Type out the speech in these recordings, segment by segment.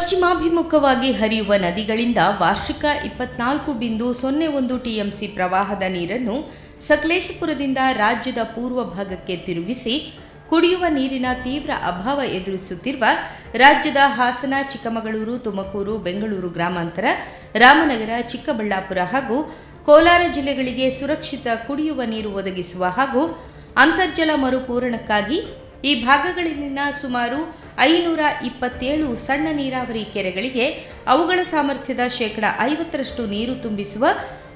ಪಶ್ಚಿಮಾಭಿಮುಖವಾಗಿ ಹರಿಯುವ ನದಿಗಳಿಂದ ವಾರ್ಷಿಕ ಇಪ್ಪತ್ನಾಲ್ಕು ಬಿಂದು ಸೊನ್ನೆ ಒಂದು ಟಿಎಂಸಿ ಪ್ರವಾಹದ ನೀರನ್ನು ಸಕಲೇಶಪುರದಿಂದ ರಾಜ್ಯದ ಪೂರ್ವ ಭಾಗಕ್ಕೆ ತಿರುಗಿಸಿ ಕುಡಿಯುವ ನೀರಿನ ತೀವ್ರ ಅಭಾವ ಎದುರಿಸುತ್ತಿರುವ ರಾಜ್ಯದ ಹಾಸನ, ಚಿಕ್ಕಮಗಳೂರು, ತುಮಕೂರು, ಬೆಂಗಳೂರು ಗ್ರಾಮಾಂತರ, ರಾಮನಗರ, ಚಿಕ್ಕಬಳ್ಳಾಪುರ ಹಾಗೂ ಕೋಲಾರ ಜಿಲ್ಲೆಗಳಿಗೆ ಸುರಕ್ಷಿತ ಕುಡಿಯುವ ನೀರು ಒದಗಿಸುವ ಹಾಗೂ ಅಂತರ್ಜಲ ಮರುಪೂರಣಕ್ಕಾಗಿ ಈ ಭಾಗಗಳಲ್ಲಿನ ಸುಮಾರು ಐನೂರ ಇಪ್ಪತ್ತೇಳು ಸಣ್ಣ ನೀರಾವರಿ ಕೆರೆಗಳಿಗೆ ಅವುಗಳ ಸಾಮರ್ಥ್ಯದ ಶೇಕಡ ಐವತ್ತರಷ್ಟು ನೀರು ತುಂಬಿಸುವ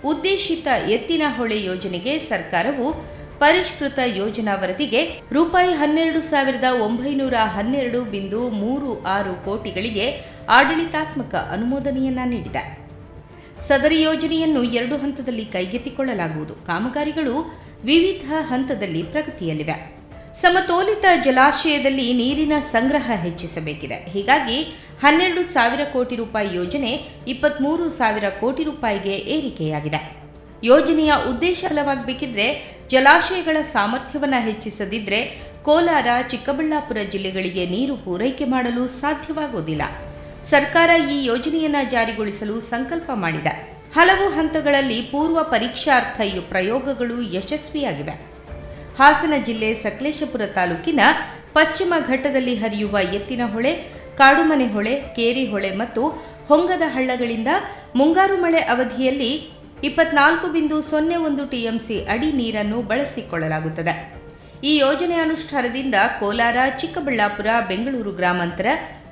ಉದ್ದೇಶಿತ ಎತ್ತಿನ ಹೊಳೆ ಯೋಜನೆಗೆ ಸರ್ಕಾರವು ಪರಿಷ್ಕೃತ ಯೋಜನಾ ವರದಿಗೆ ರೂಪಾಯಿ ಹನ್ನೆರಡು ಸಾವಿರದ ಒಂಬೈನೂರ ಹನ್ನೆರಡು ಬಿಂದು ಮೂರು ಆರು ಕೋಟಿಗಳಿಗೆ ಆಡಳಿತಾತ್ಮಕ ಅನುಮೋದನೆಯನ್ನ ನೀಡಿದೆ. ಸದರಿ ಯೋಜನೆಯನ್ನು ಎರಡು ಹಂತದಲ್ಲಿ ಕೈಗೆತ್ತಿಕೊಳ್ಳಲಾಗುವುದು. ಕಾಮಗಾರಿಗಳು ವಿವಿಧ ಹಂತದಲ್ಲಿ ಪ್ರಗತಿಯಲ್ಲಿವೆ. ಸಮತೋಲಿತ ಜಲಾಶಯದಲ್ಲಿ ನೀರಿನ ಸಂಗ್ರಹ ಹೆಚ್ಚಿಸಬೇಕಿದೆ. ಹೀಗಾಗಿ ಹನ್ನೆರಡು ಸಾವಿರ ಕೋಟಿ ರೂಪಾಯಿ ಯೋಜನೆ ಇಪ್ಪತ್ತ್ಮೂರು ಸಾವಿರ ಕೋಟಿ ರೂಪಾಯಿಗೆ ಏರಿಕೆಯಾಗಿದೆ. ಯೋಜನೆಯ ಉದ್ದೇಶ ಫಲವಾಗಬೇಕಿದ್ರೆ ಜಲಾಶಯಗಳ ಸಾಮರ್ಥ್ಯವನ್ನು ಹೆಚ್ಚಿಸದಿದ್ರೆ ಕೋಲಾರ, ಚಿಕ್ಕಬಳ್ಳಾಪುರ ಜಿಲ್ಲೆಗಳಿಗೆ ನೀರು ಪೂರೈಕೆ ಮಾಡಲು ಸಾಧ್ಯವಾಗುವುದಿಲ್ಲ ಸರ್ಕಾರ ಈ ಯೋಜನೆಯನ್ನು ಜಾರಿಗೊಳಿಸಲು ಸಂಕಲ್ಪ ಮಾಡಿದೆ. ಹಲವು ಹಂತಗಳಲ್ಲಿ ಪೂರ್ವ ಪರೀಕ್ಷಾರ್ಥ ಪ್ರಯೋಗಗಳು ಯಶಸ್ವಿಯಾಗಿವೆ. ಹಾಸನ ಜಿಲ್ಲೆ ಸಕಲೇಶಪುರ ತಾಲೂಕಿನ ಪಶ್ಚಿಮ ಘಟ್ಟದಲ್ಲಿ ಹರಿಯುವ ಎತ್ತಿನ ಹೊಳೆ, ಕಾಡುಮನೆ ಹೊಳೆ, ಕೇರಿ ಹೊಳೆ ಮತ್ತು ಹೊಂಗದ ಹಳ್ಳಗಳಿಂದ ಮುಂಗಾರು ಮಳೆ ಅವಧಿಯಲ್ಲಿ ಇಪ್ಪತ್ನಾಲ್ಕು ಬಿಂದು ಸೊನ್ನೆ ಒಂದು ಟಿಎಂಸಿ ಅಡಿ ನೀರನ್ನು ಬಳಸಿಕೊಳ್ಳಲಾಗುತ್ತದೆ. ಈ ಯೋಜನೆ ಅನುಷ್ಠಾನದಿಂದ ಕೋಲಾರ, ಚಿಕ್ಕಬಳ್ಳಾಪುರ, ಬೆಂಗಳೂರು ಗ್ರಾಮಾಂತರ,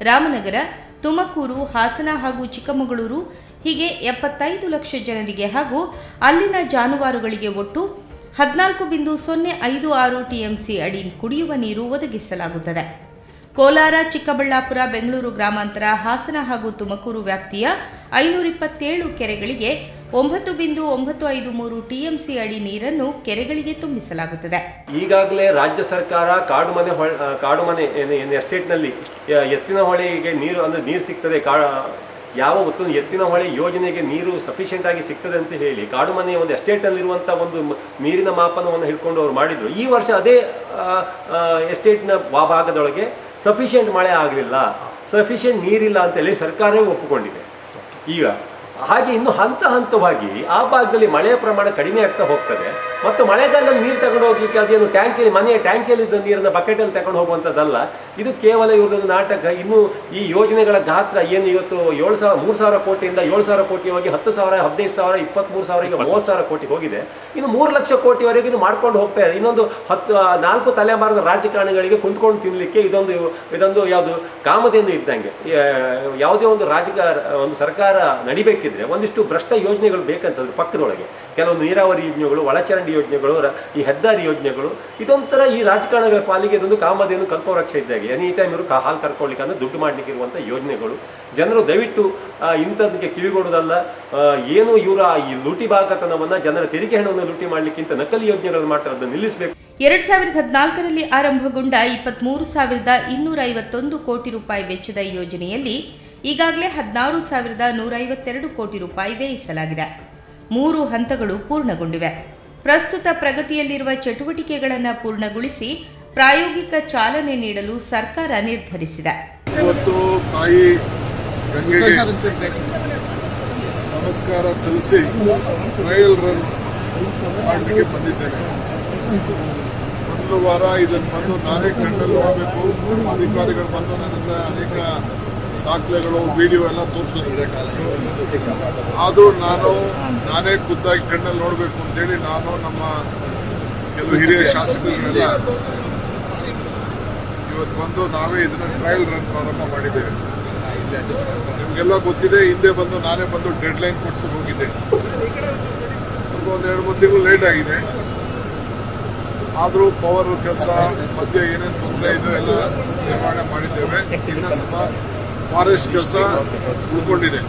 ರಾಮನಗರ, ತುಮಕೂರು, ಹಾಸನ ಹಾಗೂ ಚಿಕ್ಕಮಗಳೂರು ಹೀಗೆ ಎಪ್ಪತ್ತೈದು ಲಕ್ಷ ಜನರಿಗೆ ಹಾಗೂ ಅಲ್ಲಿನ ಜಾನುವಾರುಗಳಿಗೆ ಒಟ್ಟು ಹದಿನಾಲ್ಕು ಬಿಂದು ಸೊನ್ನೆ ಐದು ಆರು ಟಿಎಂಸಿ ಅಡಿ ಕುಡಿಯುವ ನೀರು ಒದಗಿಸಲಾಗುತ್ತದೆ. ಕೋಲಾರ, ಚಿಕ್ಕಬಳ್ಳಾಪುರ, ಬೆಂಗಳೂರು ಗ್ರಾಮಾಂತರ, ಹಾಸನ ಹಾಗೂ ತುಮಕೂರು ವ್ಯಾಪ್ತಿಯ ಐನೂರ ಇಪ್ಪತ್ತೇಳು ಕೆರೆಗಳಿಗೆ ಒಂಬತ್ತು ಬಿಂದು ಒಂಬತ್ತು ಐದು ಮೂರು ಟಿಎಂಸಿ ಅಡಿ ನೀರನ್ನು ಕೆರೆಗಳಿಗೆ ತುಂಬಿಸಲಾಗುತ್ತದೆ. ಈಗಾಗಲೇ ರಾಜ್ಯ ಸರ್ಕಾರ ಕಾಡು ಮನೆ ಕಾಡು ಮನೆ ಎಸ್ಟೇಟ್ನಲ್ಲಿ ಎತ್ತಿನ ಹೊಳೆಗೆ ನೀರು ಅಂದರೆ ನೀರು ಸಿಗ್ತದೆ, ಕಾ ಯಾವ ಮತ್ತು ಎತ್ತಿನ ಹೊಳೆ ಯೋಜನೆಗೆ ನೀರು ಸಫಿಷಿಯೆಂಟ್ ಆಗಿ ಸಿಗ್ತದೆ ಅಂತ ಹೇಳಿ, ಕಾಡು ಮನೆಯ ಒಂದು ಎಸ್ಟೇಟ್ನಲ್ಲಿರುವಂಥ ಒಂದು ನೀರಿನ ಮಾಪನವನ್ನು ಹಿಡ್ಕೊಂಡು ಅವ್ರು ಮಾಡಿದ್ರು. ಈ ವರ್ಷ ಅದೇ ಎಸ್ಟೇಟ್ನ ಭಾಗದೊಳಗೆ ಸಫಿಷಿಯೆಂಟ್ ಮಳೆ ಆಗಲಿಲ್ಲ. ಸಫಿಷಿಯೆಂಟ್ ನೀರಿಲ್ಲ ಅಂತೇಳಿ ಸರ್ಕಾರವೇ ಒಪ್ಪಿಕೊಂಡಿದೆ. ಈಗ, ಹಾಗೆ ಇನ್ನು ಹಂತ ಹಂತವಾಗಿ ಆ ಭಾಗದಲ್ಲಿ ಮಳೆಯ ಪ್ರಮಾಣ ಕಡಿಮೆ ಆಗ್ತಾ ಹೋಗ್ತದೆ. ಮತ್ತು ಮಳೆಗಾಲದಲ್ಲಿ ನೀರು ತಗೊಂಡು ಹೋಗ್ಲಿಕ್ಕೆ ಅದೇನು ಟ್ಯಾಂಕಿಯಲ್ಲಿ ಮನೆಯ ಟ್ಯಾಂಕಿಯಲ್ಲಿ ಇದ್ದ ನೀರನ್ನ ಬಕೆಟಲ್ಲಿ ತಗೊಂಡು ಹೋಗುವಂಥದ್ದಲ್ಲ ಇದು ಕೇವಲ ಇವ್ರದ್ದು ನಾಟಕ. ಇನ್ನು ಈ ಯೋಜನೆಗಳ ಗಾತ್ರ ಏನು ಇವತ್ತು ಏಳು ಸಾವಿರ ಮೂರು ಸಾವಿರ ಕೋಟಿಯಿಂದ ಏಳು ಸಾವಿರ ಕೋಟಿ ಹೋಗಿ ಹತ್ತು ಸಾವಿರ ಹದಿನೈದು ಸಾವಿರ ಇಪ್ಪತ್ತ್ಮೂರು ಸಾವಿರ ಈಗ ಮೂವತ್ತು ಸಾವಿರ ಕೋಟಿ ಹೋಗಿದೆ. ಇನ್ನು ಮೂರು ಲಕ್ಷ ಕೋಟಿವರೆಗೆ ಇದು ಮಾಡ್ಕೊಂಡು ಹೋಗ್ತಾ ಇದೆ ಇನ್ನೊಂದು ಹತ್ತು ನಾಲ್ಕು ತಲೆಮಾರದ ರಾಜಕಾರಣಿಗಳಿಗೆ ಕುಂತ್ಕೊಂಡು ತಿನ್ನಲಿಕ್ಕೆ ಇದೊಂದು ಇದೊಂದು ಯಾವುದು ಕಾಮಧೇನು ಇದ್ದಂಗೆ. ಯಾವುದೇ ಒಂದು ರಾಜಕಾರ ಒಂದು ಸರ್ಕಾರ ನಡಿಬೇಕಿದ್ರೆ ಒಂದಿಷ್ಟು ಭ್ರಷ್ಟ ಯೋಜನೆಗಳು ಬೇಕಂತಂದ್ರೆ ಪಕ್ಕದೊಳಗೆ. ಕೆಲವು ನೀರಾವರಿ ಯೋಜನೆಗಳು ಒಳಚರಂಡಿ ಯೋಜನೆಗಳು ಈ ಹೆದ್ದಾರಿ ಯೋಜನೆಗಳು ಇದೊಂಥರ ಈ ರಾಜಕಾರಣಗಳ ಪಾಲಿಗೆ ಇದೊಂದು ಕಾಮಧೇನು ಕಲ್ಪವೃಕ್ಷ ಇದ್ದಾಗೆ ಎನಿ ಟೈಮ್ ಇವರು ಹಾಲು ಕರ್ಕೊಳ್ಳಿಕ್ಕೆ ಅಂದ್ರೆ ದುಡ್ಡು ಮಾಡಲಿಕ್ಕೆ ಇರುವಂಥ ಯೋಜನೆಗಳು ಜನರು ದಯವಿಟ್ಟು ಆ, ಇಂಥದ್ದಕ್ಕೆ ಕಿವಿಗೊಡೋದಲ್ಲ ಏನು ಇವರ ಈ ಲೂಟಿ ಬಾಗತನವನ್ನು ಜನರ ತೆರಿಗೆ ಹಣವನ್ನು ಲೂಟಿ ಮಾಡಲಿಕ್ಕಿಂತ ನಕಲಿ ಯೋಜನೆಗಳನ್ನು ಮಾತ್ರ ಅದನ್ನು ನಿಲ್ಲಿಸಬೇಕು. ಎರಡ್ ಸಾವಿರದ ಹದಿನಾಲ್ಕರಲ್ಲಿ ಆರಂಭಗೊಂಡ ಇಪ್ಪತ್ಮೂರು ಸಾವಿರದ ಇನ್ನೂರ ಐವತ್ತೊಂದು ಕೋಟಿ ರೂಪಾಯಿ ವೆಚ್ಚದ ಯೋಜನೆಯಲ್ಲಿ ಈಗಾಗಲೇ ಹದಿನಾರು ಸಾವಿರದ ನೂರ ಐವತ್ತೆರಡು ಕೋಟಿ ರೂಪಾಯಿ ವ್ಯಯಿಸಲಾಗಿದೆ. ಮೂರು ಹಂತಗಳು ಪೂರ್ಣಗೊಂಡಿವೆ. ಪ್ರಸ್ತುತ ಪ್ರಗತಿಯಲ್ಲಿರುವ ಚಟುವಟಿಕೆಗಳನ್ನು ಪೂರ್ಣಗೊಳಿಸಿ ಪ್ರಾಯೋಗಿಕ ಚಾಲನೆ ನೀಡಲು ಸರ್ಕಾರ ನಿರ್ಧರಿಸಿದೆ. ಇವತ್ತು ತಾಯಿ ಗಂಗೆಗೆ ನಮಸ್ಕಾರ ಸಲ್ಲಿಸಿ ಟ್ರಯಲ್ ರನ್ ಮಾಡಲಿಕ್ಕೆ ಬಂದಿದ್ದೇನೆ. ಒಂದು ವಾರ ಇದನ್ನು ಬಂದು ನಾನೇ ಕಣ್ಣಲ್ಲಿ ಹೋಗಬೇಕು ಅಧಿಕಾರಿಗಳು ಬಂದು ನನ್ನ ಅನೇಕ ದಾಖಲೆಗಳು ವಿಡಿಯೋ ಎಲ್ಲ ತೋರಿಸಿದ್ರೆ ಆದರೂ ನಾನು, ನಾನೇ ಖುದ್ದಾಗಿ ಕಣ್ಣಲ್ಲಿ ನೋಡಬೇಕು ಅಂತೇಳಿ ನಾನು ನಮ್ಮ ಕೆಲವು ಹಿರಿಯ ಶಾಸಕರುಗಳೆಲ್ಲ ಇವತ್ತು ಬಂದು ನಾವೇ ಇದನ್ನ ಟ್ರಯಲ್ ರನ್ ಪ್ರಾರಂಭ ಮಾಡಿದ್ದೇವೆ. ನಿಮಗೆಲ್ಲ ಗೊತ್ತಿದೆ, ಹಿಂದೆ ಬಂದು ನಾನೇ ಬಂದು ಡೆಡ್ ಲೈನ್ ಕೊಟ್ಟು ಹೋಗಿದ್ದೆ. ಒಂದು ಎರಡು ಮೂರು ತಿಂಗಳು ಲೇಟ್ ಆಗಿದೆ. ಆದರೂ ಪವರ್ ಕೆಲಸ ಮಧ್ಯೆ ಏನೇನು ತೊಂದರೆ ಇದೆ ಎಲ್ಲ ನಿರ್ವಹಣೆ ಮಾಡಿದ್ದೇವೆ. ಇನ್ನ ಸ್ವಲ್ಪ ಫಾರೆಸ್ಟ್ ಕೆಲಸ ಉಳ್ಕೊಂಡಿದೆ.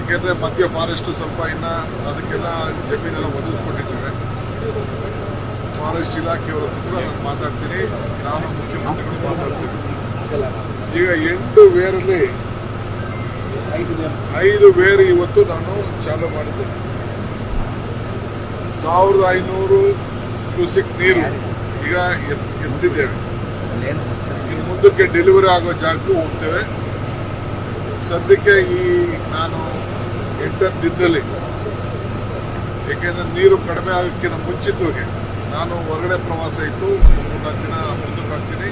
ಏಕೆಂದರೆ ಮಧ್ಯ ಫಾರೆಸ್ಟ್ ಸ್ವಲ್ಪ ಇನ್ನು ಅದಕ್ಕೆಲ್ಲ ಜಮೀನೆಲ್ಲ ಒದಗಿಸ್ಕೊಂಡಿದ್ದೇವೆ ಫಾರೆಸ್ಟ್ ಇಲಾಖೆಯವರ ಹತ್ರ ನಾನು ಮಾತಾಡ್ತೀನಿ. ನಾನು ಮುಖ್ಯಮಂತ್ರಿಗಳು ಮಾತಾಡ್ತೀನಿ. ಈಗ ಎಂಟು ವೇರಲ್ಲಿ ಐದು ವೇರ್ ಇವತ್ತು ನಾನು ಚಾಲು ಮಾಡಿದ್ದೇನೆ ಸಾವಿರದ ಐನೂರು ಕ್ಯೂಸಿಕ್ ನೀರು ಈಗ ಎತ್- ಎತ್ತಿದ್ದೇವೆ. ಇನ್ನು ಮುಂದಕ್ಕೆ ಡೆಲಿವರಿ ಆಗೋ ಜಾಗಕ್ಕೂ ಹೋಗ್ತೇವೆ. ಸದ್ಯಕ್ಕೆ ಈ ನಾನು ಎಂಟತ್ತು ಏಕೆಂದ್ರೆ ನೀರು ಕಡಿಮೆ ಆಗೋಕ್ಕಿಂತ ಮುಂಚಿತವಾಗಿ ನಾನು ಹೊರಗಡೆ ಪ್ರವಾಸ ಇತ್ತು. ಮೂರ್ನಾಲ್ಕು ದಿನ ಮುಂದಕ್ಕೆ ಹಾಕ್ತೀನಿ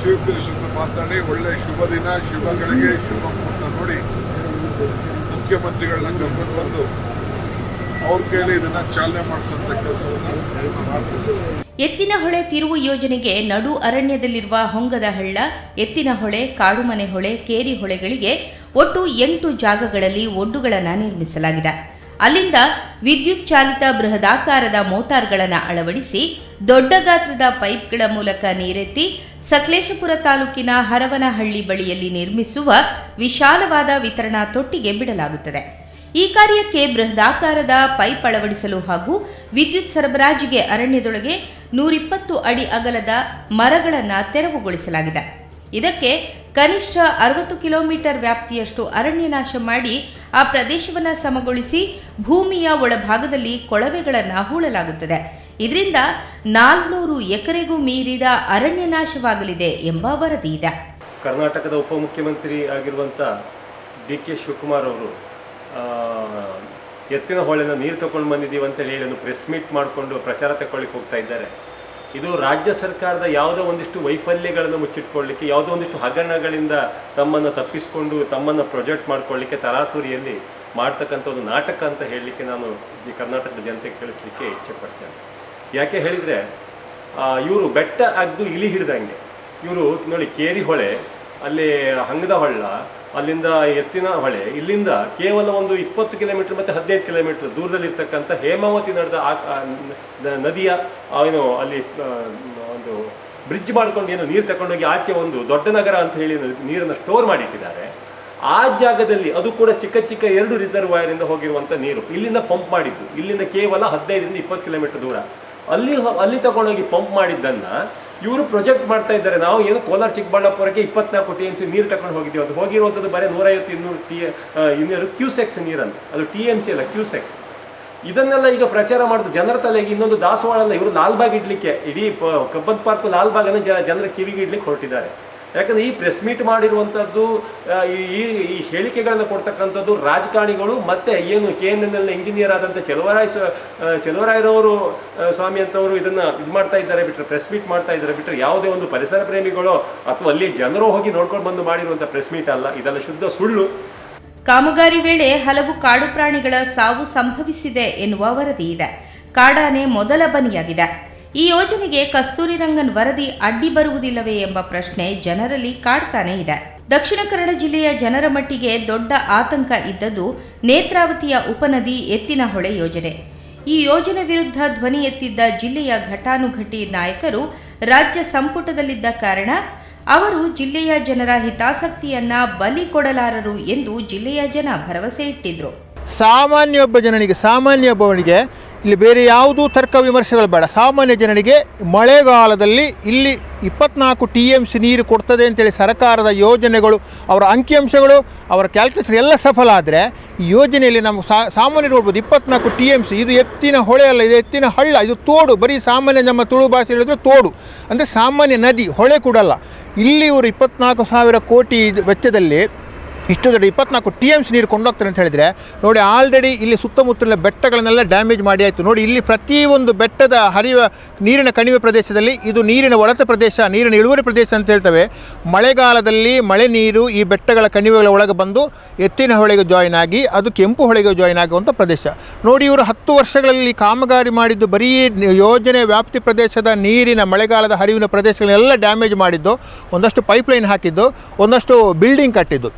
ಶಿವಪುರಿ ಸುತ್ತ ಮಾತಾಡಿ ಒಳ್ಳೆ ಶುಭ ದಿನ ಶುಭ ಗಳಿಗೆ ಶುಭ ಮುಹೂರ್ತ ನೋಡಿ ಮುಖ್ಯಮಂತ್ರಿಗಳನ್ನ ಕರ್ಕೊಂಡು ಬಂದು ಅವ್ರ ಕೈಲಿ ಇದನ್ನ ಚಾಲನೆ ಮಾಡಿಸುವಂತ ಕೆಲಸವನ್ನ ಮಾಡ್ತೀನಿ. ಎತ್ತಿನಹೊಳೆ ತಿರುವು ಯೋಜನೆಗೆ ನಡು ಅರಣ್ಯದಲ್ಲಿರುವ ಹೊಂಗದ ಹಳ್ಳ ಎತ್ತಿನಹೊಳೆ ಕಾಡುಮನೆ ಹೊಳೆ, ಕೇರಿ ಹೊಳೆಗಳಿಗೆ ಒಟ್ಟು ಎಂಟು ಜಾಗಗಳಲ್ಲಿ ಒಡ್ಡುಗಳನ್ನು ನಿರ್ಮಿಸಲಾಗಿದೆ. ಅಲ್ಲಿಂದ ವಿದ್ಯುತ್ ಚಾಲಿತ ಬೃಹದಾಕಾರದ ಮೋಟಾರ್ಗಳನ್ನು ಅಳವಡಿಸಿ ದೊಡ್ಡ ಗಾತ್ರದ ಪೈಪ್ಗಳ ಮೂಲಕ ನೀರೆತ್ತಿ ಸಕಲೇಶಪುರ ತಾಲೂಕಿನ ಹರವನಹಳ್ಳಿ ಬಳಿಯಲ್ಲಿ ನಿರ್ಮಿಸುವ ವಿಶಾಲವಾದ ವಿತರಣಾ ತೊಟ್ಟಿಗೆ ಬಿಡಲಾಗುತ್ತದೆ. ಈ ಕಾರ್ಯಕ್ಕೆ ಬೃಹದಾಕಾರದ ಪೈಪ್ ಅಳವಡಿಸಲು ಹಾಗೂ ವಿದ್ಯುತ್ ಸರಬರಾಜಿಗೆ ಅರಣ್ಯದೊಳಗೆ ನೂರಿಪ್ಪತ್ತು ಅಡಿ ಅಗಲದ ಮರಗಳನ್ನು ತೆರವುಗೊಳಿಸಲಾಗಿದೆ. ಇದಕ್ಕೆ ಕನಿಷ್ಠ ಅರವತ್ತು ಕಿಲೋಮೀಟರ್ ವ್ಯಾಪ್ತಿಯಷ್ಟು ಅರಣ್ಯ ನಾಶ ಮಾಡಿ ಆ ಪ್ರದೇಶವನ್ನು ಸಮಗೊಳಿಸಿ ಭೂಮಿಯ ಒಳಭಾಗದಲ್ಲಿ ಕೊಳವೆಗಳನ್ನು ಹೂಳಲಾಗುತ್ತದೆ. ಇದರಿಂದ ನಾಲ್ನೂರು ಎಕರೆಗೂ ಮೀರಿದ ಅರಣ್ಯ ನಾಶವಾಗಲಿದೆ ಎಂಬ ವರದಿ ಇದೆ. ಕರ್ನಾಟಕದ ಉಪಮುಖ್ಯಮಂತ್ರಿ ಆಗಿರುವಂಥ ಡಿ ಕೆ ಶಿವಕುಮಾರ್ ಅವರು ಎತ್ತಿನ ಹೊಳೆನ ನೀರು ತಗೊಂಡು ಬಂದಿದ್ದೀವಿ ಅಂತ ಹೇಳಿ ಒಂದು ಪ್ರೆಸ್ ಮೀಟ್ ಮಾಡಿಕೊಂಡು ಪ್ರಚಾರ ತಗೊಳ್ಳಿಕ್ಕೆ ಹೋಗ್ತಾ ಇದ್ದಾರೆ. ಇದು ರಾಜ್ಯ ಸರ್ಕಾರದ ಯಾವುದೋ ಒಂದಿಷ್ಟು ವೈಫಲ್ಯಗಳನ್ನು ಮುಚ್ಚಿಟ್ಕೊಳ್ಳಿಕ್ಕೆ ಯಾವುದೋ ಒಂದಿಷ್ಟು ಹಗರಣಗಳಿಂದ ತಮ್ಮನ್ನು ತಪ್ಪಿಸಿಕೊಂಡು ತಮ್ಮನ್ನು ಪ್ರೊಜೆಕ್ಟ್ ಮಾಡ್ಕೊಳ್ಳಿಕ್ಕೆ ತರಾತುರಿಯಲ್ಲಿ ಮಾಡ್ತಕ್ಕಂಥ ಒಂದು ನಾಟಕ ಅಂತ ಹೇಳಲಿಕ್ಕೆ ನಾನು ಈ ಕರ್ನಾಟಕದ ಜನತೆಗೆ ಕೇಳಿಸ್ಲಿಕ್ಕೆ ಇಚ್ಛೆ ಪಡ್ತೇನೆ ಯಾಕೆ ಹೇಳಿದರೆ ಇವರು ಬೆಟ್ಟ ಅಗ್ದು ಇಲಿ ಹಿಡ್ದಂಗೆ. ಇವರು ನೋಡಿ ಕೇರಿ ಹೊಳೆ, ಅಲ್ಲಿ ಹಂಗದ ಹೊಳ್ಳ ಅಲ್ಲಿಂದ ಎತ್ತಿನ ಹೊಳೆ, ಇಲ್ಲಿಂದ ಕೇವಲ ಒಂದು ಇಪ್ಪತ್ತು ಕಿಲೋಮೀಟರ್ ಮತ್ತು ಹದಿನೈದು ಕಿಲೋಮೀಟರ್ ದೂರದಲ್ಲಿರ್ತಕ್ಕಂಥ ಹೇಮಾವತಿ ನಡೆದ ನದಿಯ ಏನು, ಅಲ್ಲಿ ಒಂದು ಬ್ರಿಡ್ಜ್ ಮಾಡ್ಕೊಂಡು ಏನು ನೀರು ತಗೊಂಡೋಗಿ ಆಚೆ ಒಂದು ದೊಡ್ಡ ನಗರ ಅಂತ ಹೇಳಿ ನೀರನ್ನು ಸ್ಟೋರ್ ಮಾಡಿಟ್ಟಿದ್ದಾರೆ. ಆ ಜಾಗದಲ್ಲಿ ಅದು ಕೂಡ ಚಿಕ್ಕ ಚಿಕ್ಕ ಎರಡು ರಿಸರ್ವಾಯರಿಂದ ಹೋಗಿರುವಂಥ ನೀರು. ಇಲ್ಲಿಂದ ಪಂಪ್ ಮಾಡಿದ್ದು. ಇಲ್ಲಿಂದ ಕೇವಲ ಹದಿನೈದರಿಂದ ಇಪ್ಪತ್ತು ಕಿಲೋಮೀಟರ್ ದೂರ. ಅಲ್ಲಿ ಅಲ್ಲಿ ತಗೊಂಡೋಗಿ ಪಂಪ್ ಮಾಡಿದ್ದನ್ನ ಇವರು ಪ್ರೊಜೆಕ್ಟ್ ಮಾಡ್ತಾ ಇದ್ದಾರೆ. ನಾವು ಏನು ಕೋಲಾರ ಚಿಕ್ಕಬಳ್ಳಾಪುರಕ್ಕೆ ಇಪ್ಪತ್ನಾಲ್ಕು ಟಿ ಎಂ ಸಿ ನೀರು ತಗೊಂಡು ಹೋಗಿದ್ದೀವಿ. ಅದು ಹೋಗಿರುವಂಥದ್ದು ಬರೀ ನೂರೈವತ್ತು ಇನ್ನೂರು ಟಿ ಇನ್ನೂರು ಕ್ಯೂಸೆಕ್ಸ್ ನೀರನ್ನು. ಅದು ಟಿ ಎಂ ಸಿ ಅಲ್ಲ ಕ್ಯೂಸೆಕ್ಸ್ ಇದನ್ನೆಲ್ಲ ಈಗ ಪ್ರಚಾರ ಮಾಡಿದ್ರು ಜನರ ತಲೆಗೆ ಇನ್ನೊಂದು ದಾಸವಾಳ ಅಲ್ಲ. ಇವರು ಲಾಲ್ಬಾಗ್ ಇಡ್ಲಿಕ್ಕೆ, ಇಡೀ ಕಬ್ಬನ್ ಪಾರ್ಕ್ ಲಾಲ್ಬಾಗ್ ಅನ್ನು ಜನರ ಕಿವಿಗೆ ಇಡ್ಲಿಕ್ಕೆ ಹೊರಟಿದ್ದಾರೆ. ಯಾಕಂದ್ರೆ ಈ ಪ್ರೆಸ್ ಮೀಟ್ ಮಾಡಿರುವಂಥದ್ದು ಈ, ಈ- ಹೇಳಿಕೆಗಳನ್ನು ಕೊಡ್ತಕ್ಕಂಥದ್ದು ರಾಜಕಾರಣಿಗಳು ಮತ್ತೆ ಏನು K N N L engineer ಆದಂಥ ಚೆಲುವರಾಯ್ ಚೆಲುವರಾಯರವರು ಸ್ವಾಮಿ ಅಂತವರು ಇದನ್ನ ಇದು ಮಾಡ್ತಾ ಇದ್ದಾರೆ ಬಿಟ್ಟರೆ ಪ್ರೆಸ್ ಮೀಟ್ ಮಾಡ್ತಾ ಇದ್ದಾರೆ ಬಿಟ್ಟರೆ ಯಾವುದೇ ಒಂದು ಪರಿಸರ ಪ್ರೇಮಿಗಳು ಅಥವಾ ಅಲ್ಲಿ ಜನರು ಹೋಗಿ ನೋಡ್ಕೊಂಡು ಬಂದು ಮಾಡಿರುವಂಥ ಪ್ರೆಸ್ ಮೀಟ್ ಅಲ್ಲ, ಇದೆಲ್ಲ ಶುದ್ಧ ಸುಳ್ಳು. ಕಾಮಗಾರಿ ವೇಳೆ ಹಲವು ಕಾಡು ಪ್ರಾಣಿಗಳ ಸಾವು ಸಂಭವಿಸಿದೆ ಎನ್ನುವ ವರದಿ ಇದೆ. ಕಾಡಾನೆ ಮೊದಲ ಬಲಿಯಾಗಿದೆ ಈ ಯೋಜನೆಗೆ ಕಸ್ತೂರಿ ರಂಗನ್ ವರದಿ ಅಡ್ಡಿ ಬರುವುದಿಲ್ಲವೇ ಎಂಬ ಪ್ರಶ್ನೆ ಜನರಲ್ಲಿ ಕಾಡ್ತಾನೆ ಇದೆ. ದಕ್ಷಿಣ ಕನ್ನಡ ಜಿಲ್ಲೆಯ ಜನರ ಮಟ್ಟಿಗೆ ದೊಡ್ಡ ಆತಂಕ ಇದ್ದದ್ದು ನೇತ್ರಾವತಿಯ ಉಪನದಿ ಎತ್ತಿನಹೊಳೆ ಯೋಜನೆ. ಈ ಯೋಜನೆ ವಿರುದ್ಧ ಧ್ವನಿ ಎತ್ತಿದ್ದ ಜಿಲ್ಲೆಯ ಘಟಾನುಘಟಿ ನಾಯಕರು ರಾಜ್ಯ ಸಂಪುಟದಲ್ಲಿದ್ದ ಕಾರಣ ಅವರು ಜಿಲ್ಲೆಯ ಜನರ ಹಿತಾಸಕ್ತಿಯನ್ನ ಬಲಿ ಕೊಡಲಾರರು ಎಂದು ಜಿಲ್ಲೆಯ ಜನ ಭರವಸೆ ಇಟ್ಟಿದ್ರು. ಸಾಮಾನ್ಯ ಒಬ್ಬ ಜನನಿಗೆ, ಸಾಮಾನ್ಯ ಒಬ್ಬವನಿಗೆ ಇಲ್ಲಿ ಬೇರೆ ಯಾವುದೂ ತರ್ಕ ವಿಮರ್ಶೆಗಳು ಬೇಡ. ಸಾಮಾನ್ಯ ಜನರಿಗೆ ಮಳೆಗಾಲದಲ್ಲಿ ಇಲ್ಲಿ ಇಪ್ಪತ್ನಾಲ್ಕು ಟಿ ಎಂ ಸಿ ನೀರು ಕೊಡ್ತದೆ ಅಂತೇಳಿ ಸರ್ಕಾರದ ಯೋಜನೆಗಳು, ಅವರ ಅಂಕಿಅಂಶಗಳು, ಅವರ ಕ್ಯಾಲ್ಕುಲೇಷನ್ ಎಲ್ಲ ಸಫಲ ಆದರೆ ಈ ಯೋಜನೆಯಲ್ಲಿ ನಾವು ಸಾಮಾನ್ಯ ನೋಡ್ಬೋದು ಇಪ್ಪತ್ನಾಲ್ಕು ಟಿ ಎಂ ಸಿ, ಇದು ಎತ್ತಿನ ಹೊಳೆ ಅಲ್ಲ ಇದು ಎತ್ತಿನ ಹಳ್ಳ, ಇದು ತೋಡು, ಬರೀ ಸಾಮಾನ್ಯ ನಮ್ಮ ತುಳು ಭಾಷೆ ಹೇಳಿದ್ರೆ ತೋಡು. ಅಂದರೆ ಸಾಮಾನ್ಯ ನದಿ, ಹೊಳೆ ಕೂಡಲ್ಲ ಇಲ್ಲಿ ಇವರು ಇಪ್ಪತ್ನಾಲ್ಕು ಸಾವಿರ ಕೋಟಿ ವೆಚ್ಚದಲ್ಲಿ ಇಷ್ಟು ದೊಡ್ಡ ಇಪ್ಪತ್ನಾಲ್ಕು ಟಿ ಎಮ್ಸ್ ನೀರು ಕೊಂಡೋಗ್ತಾರೆ ಅಂತ ಹೇಳಿದರೆ, ನೋಡಿ ಆಲ್ರೆಡಿ ಇಲ್ಲಿ ಸುತ್ತಮುತ್ತಲಿನ ಬೆಟ್ಟಗಳನ್ನೆಲ್ಲ ಡ್ಯಾಮೇಜ್ ಮಾಡಿ ಆಯಿತು. ನೋಡಿ ಇಲ್ಲಿ ಪ್ರತಿಯೊಂದು ಬೆಟ್ಟದ ಹರಿಯುವ ನೀರಿನ ಕಣಿವೆ ಪ್ರದೇಶದಲ್ಲಿ ಇದು ನೀರಿನ ಒಳತ ಪ್ರದೇಶ, ನೀರಿನ ಇಳುವರಿ ಪ್ರದೇಶ ಅಂತ ಹೇಳ್ತವೆ. ಮಳೆಗಾಲದಲ್ಲಿ ಮಳೆ ನೀರು ಈ ಬೆಟ್ಟಗಳ ಕಣಿವೆಗಳ ಒಳಗೆ ಬಂದು ಎತ್ತಿನ ಹೊಳೆಗೆ ಜಾಯಿನ್ ಆಗಿ, ಅದು ಕೆಂಪು ಹೊಳೆಗೆ ಜಾಯಿನ್ ಆಗುವಂಥ ಪ್ರದೇಶ. ನೋಡಿ ಇವರು ಹತ್ತು ವರ್ಷಗಳಲ್ಲಿ ಕಾಮಗಾರಿ ಮಾಡಿದ್ದು, ಬರೀ ಯೋಜನೆ ವ್ಯಾಪ್ತಿ ಪ್ರದೇಶದ ನೀರಿನ ಮಳೆಗಾಲದ ಹರಿವಿನ ಪ್ರದೇಶಗಳನ್ನೆಲ್ಲ ಡ್ಯಾಮೇಜ್ ಮಾಡಿದ್ದು, ಒಂದಷ್ಟು ಪೈಪ್ಲೈನ್ ಹಾಕಿದ್ದು, ಒಂದಷ್ಟು ಬಿಲ್ಡಿಂಗ್ ಕಟ್ಟಿದ್ದು.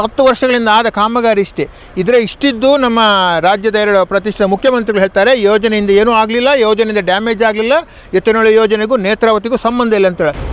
ಹತ್ತು ವರ್ಷಗಳಿಂದ ಆದ ಕಾಮಗಾರಿ ಇಷ್ಟೇ. ಇದರ ಇಷ್ಟಿದ್ದು ನಮ್ಮ ರಾಜ್ಯದ ಎರಡು ಪ್ರತಿಷ್ಠಿತ ಮುಖ್ಯಮಂತ್ರಿಗಳು ಹೇಳ್ತಾರೆ, ಯೋಜನೆಯಿಂದ ಏನೂ ಆಗಲಿಲ್ಲ, ಯೋಜನೆಯಿಂದ ಡ್ಯಾಮೇಜ್ ಆಗಲಿಲ್ಲ ಎತ್ತಿನೊಳೆ ಯೋಜನೆಗೂ ನೇತ್ರಾವತಿಗೂ ಸಂಬಂಧ ಇಲ್ಲ ಅಂತೇಳಿ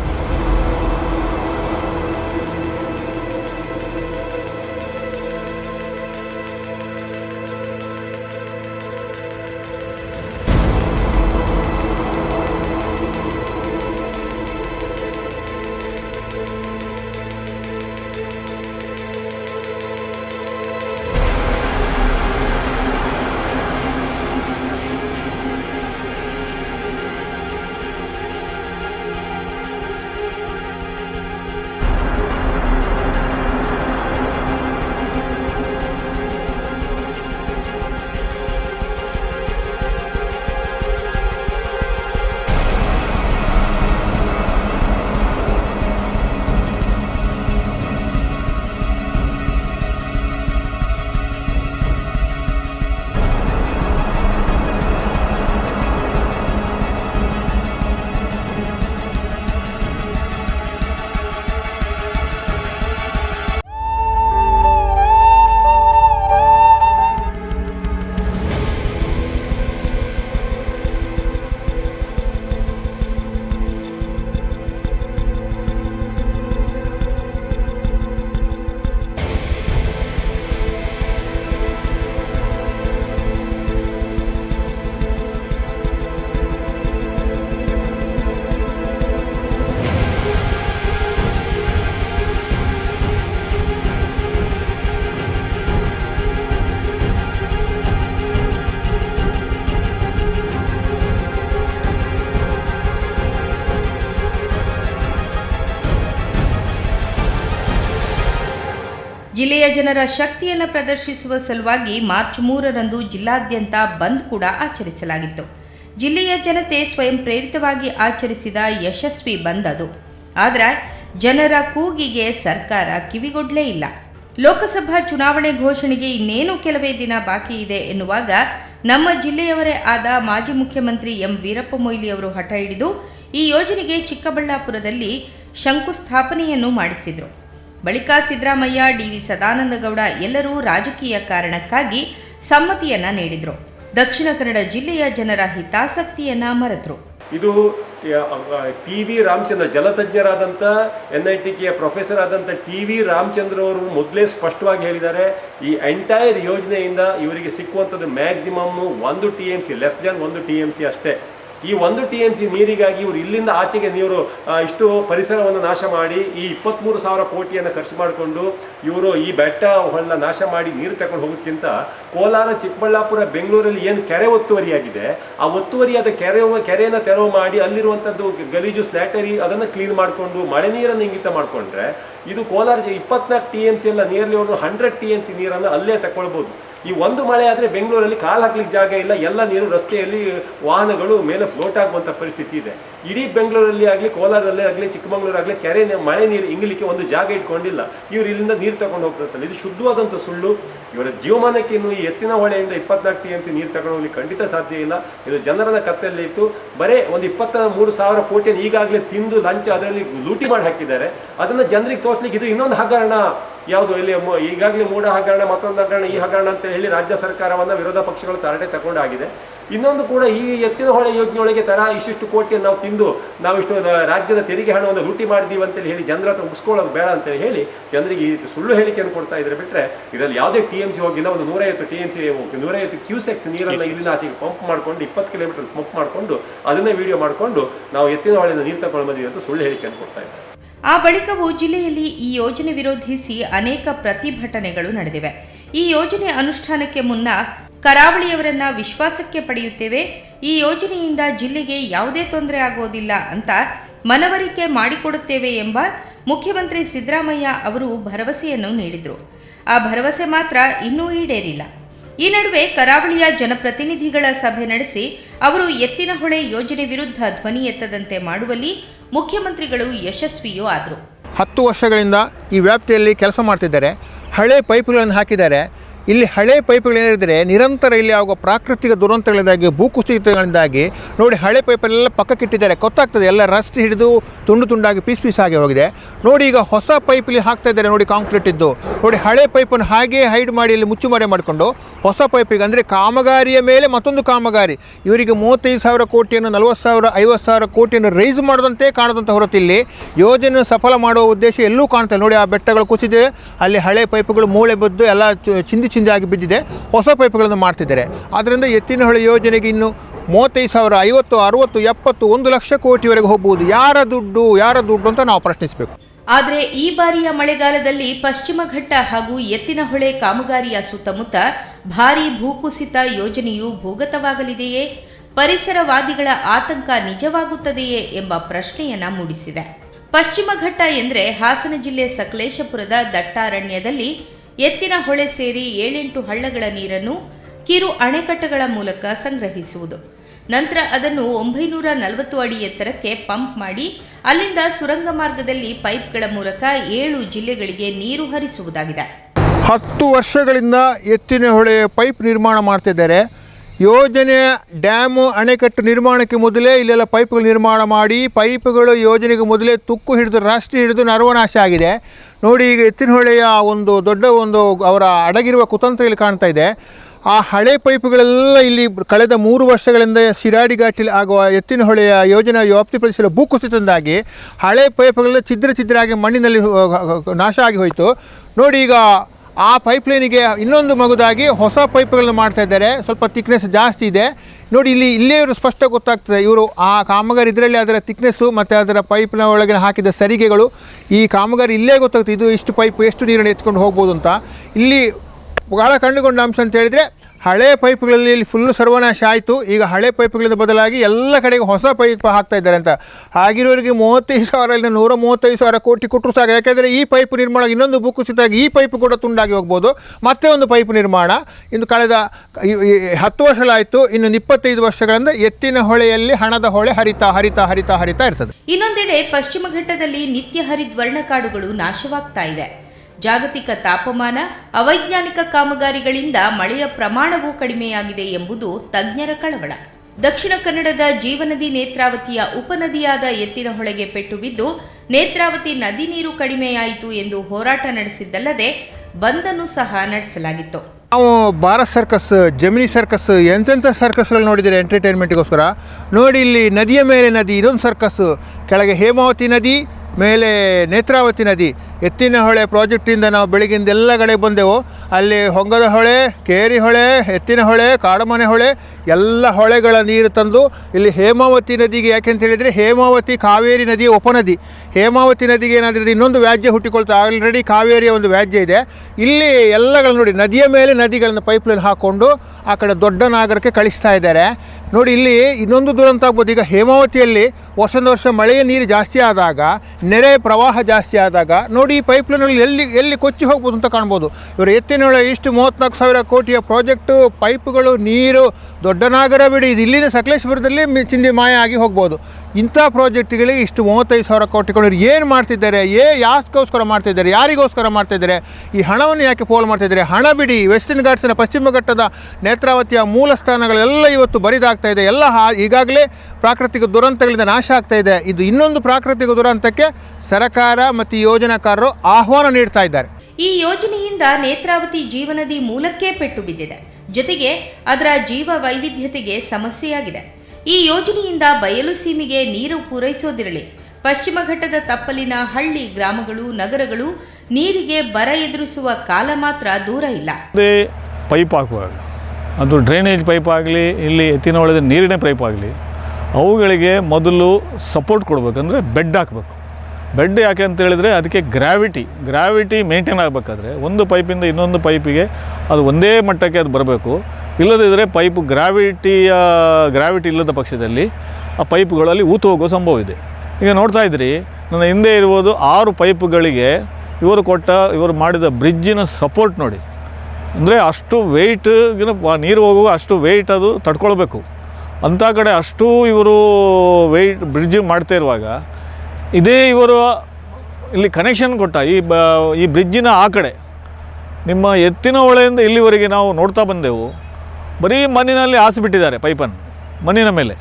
ಜಿಲ್ಲೆಯ ಜನರ ಶಕ್ತಿಯನ್ನು ಪ್ರದರ್ಶಿಸುವ ಸಲುವಾಗಿ ಮಾರ್ಚ್ ಮೂರರಂದು ಜಿಲ್ಲಾದ್ಯಂತ ಬಂದ್ ಕೂಡ ಆಚರಿಸಲಾಗಿತ್ತು. ಜಿಲ್ಲೆಯ ಜನತೆ ಸ್ವಯಂ ಪ್ರೇರಿತವಾಗಿ ಆಚರಿಸಿದ ಯಶಸ್ವಿ ಬಂದ್ ಅದು. ಆದರೆ ಜನರ ಕೂಗಿಗೆ ಸರ್ಕಾರ ಕಿವಿಗೊಡ್ಲೇ ಇಲ್ಲ. ಲೋಕಸಭಾ ಚುನಾವಣೆ ಘೋಷಣೆಗೆ ಇನ್ನೇನು ಕೆಲವೇ ದಿನ ಬಾಕಿ ಇದೆ ಎನ್ನುವಾಗ ನಮ್ಮ ಜಿಲ್ಲೆಯವರೇ ಆದ ಮಾಜಿ ಮುಖ್ಯಮಂತ್ರಿ ಎಂ ವೀರಪ್ಪ ಮೊಯ್ಲಿ ಅವರು ಹಠ ಹಿಡಿದು ಈ ಯೋಜನೆಗೆ ಚಿಕ್ಕಬಳ್ಳಾಪುರದಲ್ಲಿ ಶಂಕುಸ್ಥಾಪನೆಯನ್ನು ಮಾಡಿಸಿದರು. ಬಳಿಕ ಸಿದ್ದರಾಮಯ್ಯ ಡಿ ವಿ ಸದಾನಂದಗೌಡ ಎಲ್ಲರೂ ರಾಜಕೀಯ ಕಾರಣಕ್ಕಾಗಿ ಸಮ್ಮತಿಯನ್ನ ನೀಡಿದರು. ದಕ್ಷಿಣ ಕನ್ನಡ ಜಿಲ್ಲೆಯ ಜನರ ಹಿತಾಸಕ್ತಿಯನ್ನ ಮರೆತರು. ಇದು ಟಿ ವಿ ರಾಮಚಂದ್ರ ಜಲತಜ್ಞರಾದಂಥ ಎನ್ ಐ ಟಿ ಕೆಯ ಪ್ರೊಫೆಸರ್ ಆದಂಥ ಟಿ ವಿ ರಾಮಚಂದ್ರ ಅವರು ಮೊದಲೇ ಸ್ಪಷ್ಟವಾಗಿ ಹೇಳಿದ್ದಾರೆ, ಈ ಎಂಟೈರ್ ಯೋಜನೆಯಿಂದ ಇವರಿಗೆ ಸಿಕ್ಕುವಂಥದ್ದು ಮ್ಯಾಕ್ಸಿಮಮ್ ಒಂದು T M C, less than ಒಂದು ಟಿ ಎಂ ಸಿ ಅಷ್ಟೇ. ಈ ಒಂದು ಟಿ ಎಂ ಸಿ ನೀರಿಗಾಗಿ ಇವರು ಇಲ್ಲಿಂದ ಆಚೆಗೆ ನೀರು ಇಷ್ಟು ಪರಿಸರವನ್ನು ನಾಶ ಮಾಡಿ ಈ ಇಪ್ಪತ್ತ್ಮೂರು ಸಾವಿರ ಕೋಟಿಯನ್ನು ಖರ್ಚು ಮಾಡಿಕೊಂಡು ಇವರು ಈ ಬೆಟ್ಟ ಹೊಳ್ಳ ನಾಶ ಮಾಡಿ ನೀರು ತಗೊಂಡು ಹೋಗೋದಕ್ಕಿಂತ ಕೋಲಾರ, ಚಿಕ್ಕಬಳ್ಳಾಪುರ, ಬೆಂಗಳೂರಲ್ಲಿ ಏನು ಕೆರೆ ಒತ್ತುವರಿಯಾಗಿದೆ, ಆ ಒತ್ತುವರಿಯಾದ ಕೆರೆ, ಕೆರೆಯನ್ನು ತೆರವು ಮಾಡಿ ಅಲ್ಲಿರುವಂಥದ್ದು ಗಲೀಜು ಸ್ನ್ಯಾಟರಿ ಅದನ್ನು ಕ್ಲೀನ್ ಮಾಡಿಕೊಂಡು ಮಳೆ ನೀರನ್ನು ಇಂಗಿತ ಮಾಡಿಕೊಂಡ್ರೆ ಇದು ಕೋಲಾರ ಇಪ್ಪತ್ನಾಲ್ಕು ಟಿ ಎಂ ಸಿ ಎಲ್ಲ ನಿಯರ್ಲಿ ಒಂದು ಹಂಡ್ರೆಡ್ ಟಿ ಎಂ ಸಿ ನೀರನ್ನು ಅಲ್ಲೇ ತಗೊಳ್ಬೋದು. ಈ ಒಂದು ಮಳೆ ಆದರೆ ಬೆಂಗಳೂರಲ್ಲಿ ಕಾಲು ಹಾಕ್ಲಿಕ್ಕೆ ಜಾಗ ಇಲ್ಲ, ಎಲ್ಲ ನೀರು ರಸ್ತೆಯಲ್ಲಿ ವಾಹನಗಳು ಮೇಲೆ ಫ್ಲೋಟ್ ಆಗುವಂಥ ಪರಿಸ್ಥಿತಿ ಇದೆ. ಇಡೀ ಬೆಂಗಳೂರಲ್ಲಿ ಆಗಲಿ, ಕೋಲಾರದಲ್ಲೇ ಆಗಲಿ ಚಿಕ್ಕಮಗಳೂರಾಗಲಿ ಕೆರೆ ಮಳೆ ನೀರು ಇಂಗ್ಲಿಕ್ಕೆ ಒಂದು ಜಾಗ ಇಟ್ಕೊಂಡಿಲ್ಲ. ಇವ್ರು ಇಲ್ಲಿಂದ ನೀರು ತಗೊಂಡು ಹೋಗ್ತಾರೆ ಇದು ಶುದ್ಧವಾದಂಥ ಸುಳ್ಳು. ಇವರ ಜೀವಮಾನಕ್ಕೆ ಇನ್ನು ಈ ಎತ್ತಿನ ಹೊಳೆಯಿಂದ ಇಪ್ಪತ್ನಾಲ್ಕು ಟಿ ಎಂ ಸಿ ನೀರು ತಗೊಂಡು ಹೋಗ್ಲಿಕ್ಕೆ ಖಂಡಿತ ಸಾಧ್ಯ ಇಲ್ಲ. ಇದು ಜನರನ್ನ ಕತ್ತಲ್ಲಿ ಇಟ್ಟು, ಬರೇ ಒಂದು ಇಪ್ಪತ್ತ ಮೂರು ಸಾವಿರ ಕೋಟಿಯನ್ನು ಈಗಾಗಲೇ ತಿಂದು ಲಂಚ ಅದರಲ್ಲಿ ಲೂಟಿ ಮಾಡಿ ಹಾಕಿದ್ದಾರೆ. ಅದನ್ನು ಜನರಿಗೆ ತೋರಿಸ್ಲಿಕ್ಕೆ ಇದು ಇನ್ನೊಂದು ಹಗರಣ. ಯಾವುದು ಇಲ್ಲಿ ಈಗಾಗಲೇ ಮೂಡ ಹಗರಣ, ಮತ್ತೊಂದು ಹಗರಣ, ಈ ಹಗರಣ ಅಂತ ಹೇಳಿ ರಾಜ್ಯ ಸರ್ಕಾರವನ್ನ ವಿರೋಧ ಪಕ್ಷಗಳು ತರಟೆ ತಗೊಂಡಾಗಿದೆ. ಇನ್ನೊಂದು ಕೂಡ ಈ ಎತ್ತಿನ ಹೊಳೆ ಯೋಜನೆಯೊಳಗೆ ತರ ಇಷ್ಟಿಷ್ಟು ಕೋಟಿಯನ್ನು ನಾವು ತಿಂದು ನಾವು ಇಷ್ಟು ರಾಜ್ಯದ ತೆರಿಗೆ ಹಣವನ್ನು ಲೂಟಿ ಮಾಡಿದೀವಿ ಅಂತೇಳಿ ಹೇಳಿ ಜನರ ಹತ್ರ ಮುಗಿಸ್ಕೊಳ್ಳೋದು ಬೇಡ ಅಂತೇಳಿ ಹೇಳಿ ಜನರಿಗೆ ಈ ರೀತಿ ಸುಳ್ಳು ಹೇಳಿಕೆಯನ್ನು ಕೊಡ್ತಾ ಇದ್ರೆ ಬಿಟ್ಟರೆ ಇದರಲ್ಲಿ ಯಾವುದೇ ಟಿ ಎಂ ಸಿ ಹೋಗಿಲ್ಲ ಒಂದು ನೂರೈವತ್ತು ಟಿ ಎಂ ಸಿ ನೂರೈವತ್ತು ಕ್ಯೂಸೆಕ್ಸ್ ನೀರನ್ನು ಇಲ್ಲಿನ ಆಚೆಗೆ ಪಂಪ್ ಮಾಡ್ಕೊಂಡು ಇಪ್ಪತ್ತು ಕಿಲೋಮೀಟರ್ ಪಂಪ್ ಮಾಡಿಕೊಂಡು ಅದನ್ನೇ ವಿಡಿಯೋ ಮಾಡಿಕೊಂಡು ನಾವು ಎತ್ತಿನ ಹೊಳೆಯಿಂದ ನೀರು ತಗೊಂಡು ಬಂದಿದ್ದೀವಿ ಅಂತ ಸುಳ್ಳು ಹೇಳಿಕೆಯನ್ನು ಕೊಡ್ತಾ ಇದ್ದಾರೆ. ಆ ಬಳಿಕವೂ ಜಿಲ್ಲೆಯಲ್ಲಿ ಈ ಯೋಜನೆ ವಿರೋಧಿಸಿ ಅನೇಕ ಪ್ರತಿಭಟನೆಗಳು ನಡೆದಿವೆ. ಈ ಯೋಜನೆ ಅನುಷ್ಠಾನಕ್ಕೆ ಮುನ್ನ ಕರಾವಳಿಯವರನ್ನ ವಿಶ್ವಾಸಕ್ಕೆ ಪಡೆಯುತ್ತೇವೆ. ಈ ಯೋಜನೆಯಿಂದ ಜಿಲ್ಲೆಗೆ ಯಾವುದೇ ತೊಂದರೆ ಆಗೋದಿಲ್ಲ ಅಂತ ಮನವರಿಕೆ ಮಾಡಿಕೊಡುತ್ತೇವೆ ಎಂಬ ಮುಖ್ಯಮಂತ್ರಿ ಸಿದ್ದರಾಮಯ್ಯ ಅವರು ಭರವಸೆಯನ್ನು ನೀಡಿದರು. ಆ ಭರವಸೆ ಮಾತ್ರ ಇನ್ನೂ ಈಡೇರಿಲ್ಲ. ಈ ನಡುವೆ ಕರಾವಳಿಯ ಜನಪ್ರತಿನಿಧಿಗಳ ಸಭೆ ನಡೆಸಿ ಅವರು ಎತ್ತಿನಹೊಳೆ ಯೋಜನೆ ವಿರುದ್ಧ ಧ್ವನಿ ಎತ್ತದಂತೆ ಮಾಡುವಲ್ಲಿ ಮುಖ್ಯಮಂತ್ರಿಗಳು ಯಶಸ್ವಿಯೂ ಆದರು. ಹತ್ತು ವರ್ಷಗಳಿಂದ ಈ ವ್ಯಾಪ್ತಿಯಲ್ಲಿ ಕೆಲಸ ಮಾಡ್ತಿದ್ದಾರೆ. ಹಳೆ ಪೈಪ್ಗಳನ್ನು ಹಾಕಿದ್ದಾರೆ. ಇಲ್ಲಿ ಹಳೆ ಪೈಪ್ಗಳೇನಿದ್ರೆ ನಿರಂತರ ಇಲ್ಲಿ ಆಗುವ ಪ್ರಾಕೃತಿಕ ದುರಂತಗಳಿಂದಾಗಿ, ಭೂಕುಸಿತಗಳಿಂದಾಗಿ ನೋಡಿ ಹಳೆ ಪೈಪಲ್ಲೆಲ್ಲ ಪಕ್ಕಕ್ಕಿಟ್ಟಿದ್ದಾರೆ ಗೊತ್ತಾಗ್ತದೆ, ಎಲ್ಲ ರಸ್ಟ್ ಹಿಡಿದು ತುಂಡು ತುಂಡಾಗಿ ಪೀಸ್ ಪೀಸ್ ಆಗಿ ಹೋಗಿದೆ. ನೋಡಿ ಈಗ ಹೊಸ ಪೈಪ್ ಇಲ್ಲಿ ಹಾಕ್ತಾ ಇದ್ದಾರೆ ನೋಡಿ ಕಾಂಕ್ರೀಟ್ ಇದ್ದು. ನೋಡಿ ಹಳೆ ಪೈಪನ್ನು ಹಾಗೆ ಹೈಡ್ ಮಾಡಿ ಇಲ್ಲಿ ಮುಚ್ಚುಮರೆ ಮಾಡಿಕೊಂಡು ಹೊಸ ಪೈಪಿಗೆ ಅಂದರೆ ಕಾಮಗಾರಿಯ ಮೇಲೆ ಮತ್ತೊಂದು ಕಾಮಗಾರಿ. ಇವರಿಗೆ ಮೂವತ್ತೈದು ಸಾವಿರ ಕೋಟಿಯನ್ನು, ನಲವತ್ತು ಸಾವಿರ, ಐವತ್ತು ಸಾವಿರ ಕೋಟಿಯನ್ನು ರೈಸ್ ಮಾಡದಂತೆ ಕಾಣದಂಥ ಹೊರತು ಇಲ್ಲಿ ಯೋಜನೆ ಸಫಲ ಮಾಡುವ ಉದ್ದೇಶ ಎಲ್ಲೂ ಕಾಣ್ತಾ ನೋಡಿ ಆ ಬೆಟ್ಟಗಳು ಕುಸಿದೆ ಅಲ್ಲಿ ಹಳೆ ಪೈಪ್ಗಳು ಮೂಳೆ ಬದ್ದು ಎಲ್ಲ ಚಿಂದಿ ಚಿಂದಿಯಾಗಿ ಬಿದ್ದಿದೆ. ಹೊಸ ಪೈಪ್ಗಳನ್ನು ಮಾಡ್ತಿದ್ದಾರೆ. ಆದ್ದರಿಂದ ಎತ್ತಿನಹೊಳೆ ಯೋಜನೆಗೆ ಇನ್ನು ಮೂವತ್ತೈದು ಸಾವಿರ, ಐವತ್ತು, ಅರವತ್ತು, ಎಪ್ಪತ್ತು, ಒಂದು ಲಕ್ಷ ಕೋಟಿವರೆಗೆ ಹೋಗ್ಬೋದು. ಯಾರ ದುಡ್ಡು ಯಾರ ದುಡ್ಡು ಅಂತ ನಾವು ಪ್ರಶ್ನಿಸಬೇಕು. ಆದರೆ ಈ ಬಾರಿಯ ಮಳೆಗಾಲದಲ್ಲಿ ಪಶ್ಚಿಮ ಘಟ್ಟ ಹಾಗೂ ಎತ್ತಿನಹೊಳೆ ಕಾಮಗಾರಿಯ ಸುತ್ತಮುತ್ತ ಭಾರೀ ಭೂಕುಸಿತ ಯೋಜನೆಯು ಭೂಗತವಾಗಲಿದೆಯೇ? ಪರಿಸರವಾದಿಗಳ ಆತಂಕ ನಿಜವಾಗುತ್ತದೆಯೇ ಎಂಬ ಪ್ರಶ್ನೆಯನ್ನ ಮೂಡಿಸಿದೆ. ಪಶ್ಚಿಮ ಘಟ್ಟ ಎಂದರೆ ಹಾಸನ ಜಿಲ್ಲೆ ಸಕಲೇಶಪುರದ ದಟ್ಟಾರಣ್ಯದಲ್ಲಿ ಎತ್ತಿನ ಹೊಳೆ ಸೇರಿ ಏಳೆಂಟು ಹಳ್ಳಗಳ ನೀರನ್ನು ಕಿರು ಅಣೆಕಟ್ಟುಗಳ ಮೂಲಕ ಸಂಗ್ರಹಿಸುವುದು. ನಂತರ ಅದನ್ನು ಒಂಬೈನೂರ ನಲವತ್ತು ಅಡಿ ಎತ್ತರಕ್ಕೆ ಪಂಪ್ ಮಾಡಿ, ಅಲ್ಲಿಂದ ಸುರಂಗ ಮಾರ್ಗದಲ್ಲಿ ಪೈಪ್ಗಳ ಮೂಲಕ ಏಳು ಜಿಲ್ಲೆಗಳಿಗೆ ನೀರು ಹರಿಸುವುದಾಗಿದೆ. ಹತ್ತು ವರ್ಷಗಳಿಂದ ಎತ್ತಿನ ಹೊಳೆ ಪೈಪ್ ನಿರ್ಮಾಣ ಮಾಡ್ತಿದ್ದಾರೆ. ಯೋಜನೆಯ ಡ್ಯಾಮು ಅಣೆಕಟ್ಟು ನಿರ್ಮಾಣಕ್ಕೆ ಮೊದಲೇ ಇಲ್ಲೆಲ್ಲ ಪೈಪ್ಗಳು ನಿರ್ಮಾಣ ಮಾಡಿ, ಪೈಪ್ಗಳು ಯೋಜನೆಗೆ ಮೊದಲೇ ತುಕ್ಕು ಹಿಡಿದು ರಾಷ್ಟ್ರ ಹಿಡಿದು ನರ್ವನಾಶ ಆಗಿದೆ. ನೋಡಿ, ಈಗ ಎತ್ತಿನಹೊಳೆಯ ಒಂದು ದೊಡ್ಡ ಒಂದು ಅವರ ಅಡಗಿರುವ ಕುತಂತ್ರ ಇಲ್ಲಿ ಕಾಣ್ತಾ ಇದೆ. ಆ ಹಳೆ ಪೈಪುಗಳೆಲ್ಲ ಇಲ್ಲಿ ಕಳೆದ ಮೂರು ವರ್ಷಗಳಿಂದ ಶಿರಾಡಿ ಘಾಟಿಲಿ ಆಗುವ ಎತ್ತಿನ ಹೊಳೆಯ ಯೋಜನಾ ವ್ಯಾಪ್ತಿ ಪ್ರದೇಶದ ಭೂಕುಸಿತದಿಂದಾಗಿ ಹಳೆ ಪೈಪ್ಗಳೆಲ್ಲ ಛಿದ್ರ ಛಿದ್ರಾಗಿ ಮಣ್ಣಿನಲ್ಲಿ ನಾಶ ಆಗಿ ಹೋಯಿತು. ನೋಡಿ, ಈಗ ಆ ಪೈಪ್ಲೈನಿಗೆ ಇನ್ನೊಂದು ಮಗುದಾಗಿ ಹೊಸ ಪೈಪ್ಗಳನ್ನು ಮಾಡ್ತಾ ಇದ್ದಾರೆ. ಸ್ವಲ್ಪ ತಿಕ್ನೆಸ್ ಜಾಸ್ತಿ ಇದೆ. ನೋಡಿ, ಇಲ್ಲಿ ಇಲ್ಲೇ ಇವರು ಸ್ಪಷ್ಟ ಗೊತ್ತಾಗ್ತದೆ. ಇವರು ಆ ಕಾಮಗಾರಿ ಇದರಲ್ಲಿ ಅದರ ತಿಕ್ನೆಸ್ಸು ಮತ್ತು ಅದರ ಪೈಪ್ನ ಒಳಗೆ ಹಾಕಿದ ಸರಿಗೆಗಳು. ಈ ಕಾಮಗಾರಿ ಇಲ್ಲೇ ಗೊತ್ತಾಗ್ತದೆ. ಇದು ಇಷ್ಟು ಪೈಪ್ ಎಷ್ಟು ನೀರನ್ನು ಎತ್ಕೊಂಡು ಹೋಗ್ಬೋದು ಅಂತ. ಇಲ್ಲಿ ಬಹಳ ಕಂಡುಕೊಂಡ ಅಂಶ ಅಂತ ಹೇಳಿದರೆ ಹಳೆ ಪೈಪ್ಗಳಲ್ಲಿ ಇಲ್ಲಿ ಫುಲ್ಲು ಸರ್ವನಾಶ ಆಯಿತು. ಈಗ ಹಳೆ ಪೈಪ್ಗಳಿಂದ ಬದಲಾಗಿ ಎಲ್ಲ ಕಡೆಗೆ ಹೊಸ ಪೈಪ್ ಹಾಕ್ತಾ ಇದ್ದಾರೆ ಅಂತ. ಆಗಿರೋರಿಗೆ ಮೂವತ್ತೈದು ಸಾವಿರ ಇಲ್ಲ ನೂರ ಮೂವತ್ತೈದು ಸಾವಿರ ಕೋಟಿ ಕೊಟ್ಟರು ಸಾಕು. ಯಾಕೆಂದರೆ ಈ ಪೈಪ್ ನಿರ್ಮಾಣ, ಇನ್ನೊಂದು ಬುಕ್ಕುಸಿತಾಗಿ ಈ ಪೈಪ್ ಕೂಡ ತುಂಡಾಗಿ ಹೋಗ್ಬೋದು. ಮತ್ತೆ ಒಂದು ಪೈಪ್ ನಿರ್ಮಾಣ. ಇನ್ನು ಕಳೆದ ಹತ್ತು ವರ್ಷಗಳಾಯಿತು. ಇನ್ನೊಂದು ಇಪ್ಪತ್ತೈದು ವರ್ಷಗಳಿಂದ ಎತ್ತಿನ ಹೊಳೆಯಲ್ಲಿ ಹಣದ ಹೊಳೆ ಹರಿತಾ ಹರಿತಾ ಹರಿತಾ ಹರಿತಾ ಇರ್ತದೆ. ಇನ್ನೊಂದೆಡೆ ಪಶ್ಚಿಮ ಘಟ್ಟದಲ್ಲಿ ನಿತ್ಯ ಹರಿದ್ವರ್ಣ ಕಾಡುಗಳು ನಾಶವಾಗ್ತಾ ಇವೆ. ಜಾಗತಿಕ ತಾಪಮಾನ, ಅವೈಜ್ಞಾನಿಕ ಕಾಮಗಾರಿಗಳಿಂದ ಮಳೆಯ ಪ್ರಮಾಣವೂ ಕಡಿಮೆಯಾಗಿದೆ ಎಂಬುದು ತಜ್ಞರ ಕಳವಳ. ದಕ್ಷಿಣ ಕನ್ನಡದ ಜೀವನದಿ ನೇತ್ರಾವತಿಯ ಉಪನದಿಯಾದ ಎತ್ತಿನ ಹೊಳೆಗೆ ಪೆಟ್ಟು ಬಿದ್ದು, ನೇತ್ರಾವತಿ ನದಿ ನೀರು ಕಡಿಮೆಯಾಯಿತು ಎಂದು ಹೋರಾಟ ನಡೆಸಿದ್ದಲ್ಲದೆ, ಬಂದನ್ನು ಸಹ ನಡೆಸಲಾಗಿತ್ತು. ನಾವು ಭಾರತ್ ಸರ್ಕಸ್, ಜಮಿನಿ ಸರ್ಕಸ್, ಎಂತೆಂಥ ಸರ್ಕಸ್ಗಳು ನೋಡಿದರೆ ಎಂಟರ್ಟೈನ್ಮೆಂಟ್ಗೋಸ್ಕರ? ನೋಡಿ ಇಲ್ಲಿ ನದಿಯ ಮೇಲೆ ನದಿ, ಇದೊಂದು ಸರ್ಕಸ್. ಕೆಳಗೆ ಹೇಮಾವತಿ ನದಿ, ಮೇಲೆ ನೇತ್ರಾವತಿ ನದಿ. ಎತ್ತಿನ ಹೊಳೆ ಪ್ರಾಜೆಕ್ಟಿಂದ ನಾವು ಬೆಳಗಿಂದ ಎಲ್ಲ ಕಡೆ ಬಂದೆವು. ಅಲ್ಲಿ ಹೊಂಗದ ಹೊಳೆ, ಕೇರಿ ಹೊಳೆ, ಎತ್ತಿನ ಹೊಳೆ, ಕಾಡಮನೆ ಹೊಳೆ, ಎಲ್ಲ ಹೊಳೆಗಳ ನೀರು ತಂದು ಇಲ್ಲಿ ಹೇಮಾವತಿ ನದಿಗೆ ಯಾಕೆಂತ ಹೇಳಿದರೆ ಹೇಮಾವತಿ ಕಾವೇರಿ ನದಿಯ ಉಪನದಿ. ಹೇಮಾವತಿ ನದಿಗೆ ಏನಾದರೆ ಇನ್ನೊಂದು ವ್ಯಾಜ್ಯ ಹುಟ್ಟಿಕೊಳ್ತಾ ಆಲ್ರೆಡಿ ಕಾವೇರಿಯ ಒಂದು ವ್ಯಾಜ್ಯ ಇದೆ. ಇಲ್ಲಿ ಎಲ್ಲಗಳನ್ನ ನೋಡಿ ನದಿಯ ಮೇಲೆ ನದಿಗಳನ್ನು ಪೈಪ್ಲೈನ್ ಹಾಕ್ಕೊಂಡು ಆ ಕಡೆ ದೊಡ್ಡ ನಾಗರಕ್ಕೆ ಕಳಿಸ್ತಾ ಇದ್ದಾರೆ. ನೋಡಿ, ಇಲ್ಲಿ ಇನ್ನೊಂದು ದುರಂತ ಆಗ್ಬೋದು. ಈಗ ಹೇಮಾವತಿಯಲ್ಲಿ ವರ್ಷದ ವರ್ಷ ಮಳೆಯ ನೀರು ಜಾಸ್ತಿ ಆದಾಗ, ನೆರೆ ಪ್ರವಾಹ ಜಾಸ್ತಿ ಆದಾಗ, ನೋಡಿ ಈ ಪೈಪ್ಲೈನಲ್ಲಿ ಎಲ್ಲಿ ಎಲ್ಲಿ ಕೊಚ್ಚಿ ಹೋಗ್ಬೋದು ಅಂತ ಕಾಣ್ಬೋದು. ಇವರು ಎತ್ತಿನೊಳ ಇಷ್ಟು ಮೂವತ್ತ್ನಾಲ್ಕು ಸಾವಿರ ಕೋಟಿಯ ಪ್ರಾಜೆಕ್ಟು ಪೈಪ್ಗಳು ನೀರು, ದೊಡ್ಡ ನಾಗರ ಬಿಡಿ ಇದು ಇಲ್ಲಿಂದ ಸಕಲೇಶ್ವರದಲ್ಲಿ ಚಿಂದಿ ಮಾಯ ಆಗಿ ಹೋಗ್ಬೋದು. ಇಂಥ ಪ್ರಾಜೆಕ್ಟ್ಗಳಿಗೆ ಇಷ್ಟು ಮೂವತ್ತೈದು ಸಾವಿರ ಕೋಟಿಗಳು ಏನು ಮಾಡ್ತಿದ್ದಾರೆ? ಏ ಯಾಸ್ಗೋಸ್ಕರ ಮಾಡ್ತಿದ್ದಾರೆ? ಯಾರಿಗೋಸ್ಕರ ಮಾಡ್ತಿದ್ದಾರೆ? ಈ ಹಣವನ್ನು ಯಾಕೆ ಪೋಲ್ ಮಾಡ್ತಿದ್ದಾರೆ? ಹಣ ಬಿಡಿ. ವೆಸ್ಟರ್ನ್ ಘಾಟ್ಸಿನ ಪಶ್ಚಿಮ ಘಟ್ಟದ ನೇತ್ರಾವತಿಯ ಮೂಲ ಸ್ಥಾನಗಳೆಲ್ಲ ಇವತ್ತು ಬರಿದಾಗ್ತಾ ಇದೆ. ಎಲ್ಲ ಈಗಾಗಲೇ ಪ್ರಾಕೃತಿಕ ದುರಂತಗಳಿಂದ ನಾಶ ಆಗ್ತಾ ಇದೆ. ಇದು ಇನ್ನೊಂದು ಪ್ರಾಕೃತಿಕ ದುರಂತಕ್ಕೆ ಸರ್ಕಾರ ಮತ್ತು ಯೋಜನಾಕಾರರು ಆಹ್ವಾನ ನೀಡ್ತಾ ಇದ್ದಾರೆ. ಈ ಯೋಜನೆಯಿಂದ ನೇತ್ರಾವತಿ ಜೀವನದಿ ಮೂಲಕ್ಕೆ ಪೆಟ್ಟು ಬಿದ್ದಿದೆ. ಜೊತೆಗೆ ಅದರ ಜೀವ ವೈವಿಧ್ಯತೆಗೆ ಸಮಸ್ಯೆಯಾಗಿದೆ. ಈ ಯೋಜನೆಯಿಂದ ಬಯಲು ಸೀಮೆಗೆ ನೀರು ಪೂರೈಸೋದಿರಲಿ. ಪಶ್ಚಿಮ ಘಟ್ಟದ ತಪ್ಪಲಿನ ಹಳ್ಳಿ ಗ್ರಾಮಗಳು, ನಗರಗಳು ನೀರಿಗೆ ಬರ ಎದುರಿಸುವ ಕಾಲ ಮಾತ್ರ ದೂರ ಇಲ್ಲ. ಪೈಪ್ ಹಾಕುವಾಗ, ಅದು ಡ್ರೈನೇಜ್ ಪೈಪ್ ಆಗಲಿ, ಇಲ್ಲಿ ಎತ್ತಿನ ಒಳಗೆ ನೀರಿನ ಪೈಪ್ ಆಗಲಿ, ಅವುಗಳಿಗೆ ಮೊದಲು ಸಪೋರ್ಟ್ ಕೊಡಬೇಕಂದ್ರೆ ಬೆಡ್ ಹಾಕಬೇಕು. ಬೆಡ್ ಯಾಕೆ ಅಂತ ಹೇಳಿದರೆ ಅದಕ್ಕೆ ಗ್ರಾವಿಟಿ ಗ್ರಾವಿಟಿ ಮೇಂಟೈನ್ ಆಗಬೇಕಾದ್ರೆ ಒಂದು ಪೈಪಿಂದ ಇನ್ನೊಂದು ಪೈಪಿಗೆ ಅದು ಒಂದೇ ಮಟ್ಟಕ್ಕೆ ಅದು ಬರಬೇಕು. ಇಲ್ಲದಿದ್ದರೆ ಪೈಪ್ ಗ್ರಾವಿಟಿಯ ಗ್ರಾವಿಟಿ ಇಲ್ಲದ ಪಕ್ಷದಲ್ಲಿ ಆ ಪೈಪ್ಗಳಲ್ಲಿ ಊತು ಹೋಗೋ ಸಂಭವ ಇದೆ. ಈಗ ನೋಡ್ತಾ ಇದ್ರಿ, ನನ್ನ ಹಿಂದೆ ಇರುವುದು ಆರು ಪೈಪ್ಗಳಿಗೆ ಇವರು ಕೊಟ್ಟ, ಇವರು ಮಾಡಿದ ಬ್ರಿಡ್ಜಿನ ಸಪೋರ್ಟ್ ನೋಡಿ. ಅಂದರೆ ಅಷ್ಟು ವೆಯ್ಟ್ ನೀರು ಹೋಗುವ ಅಷ್ಟು ವೆಯ್ಟ್ ಅದು ತಡ್ಕೊಳ್ಬೇಕು. ಅಂಥ ಕಡೆ ಅಷ್ಟು ಇವರು ವೆಯ್ಟ್ ಬ್ರಿಡ್ಜ್ ಮಾಡ್ತಾ ಇರುವಾಗ, ಇದೇ ಇವರು ಇಲ್ಲಿ ಕನೆಕ್ಷನ್ ಕೊಟ್ಟ, ಈ ಬ, ಈ ಬ್ರಿಡ್ಜಿನ ಆ ಕಡೆ, ನಿಮ್ಮ ಎತ್ತಿನ ಹೊಳೆಯಿಂದ ಇಲ್ಲಿವರೆಗೆ ನಾವು ನೋಡ್ತಾ ಬಂದೆವು ಬರೀ ಮಣ್ಣಿನಲ್ಲಿ ಹಾಸಿಬಿಟ್ಟಿದ್ದಾರೆ ಪೈಪನ್ನು, ಮಣ್ಣಿನ ಮೇಲೆ.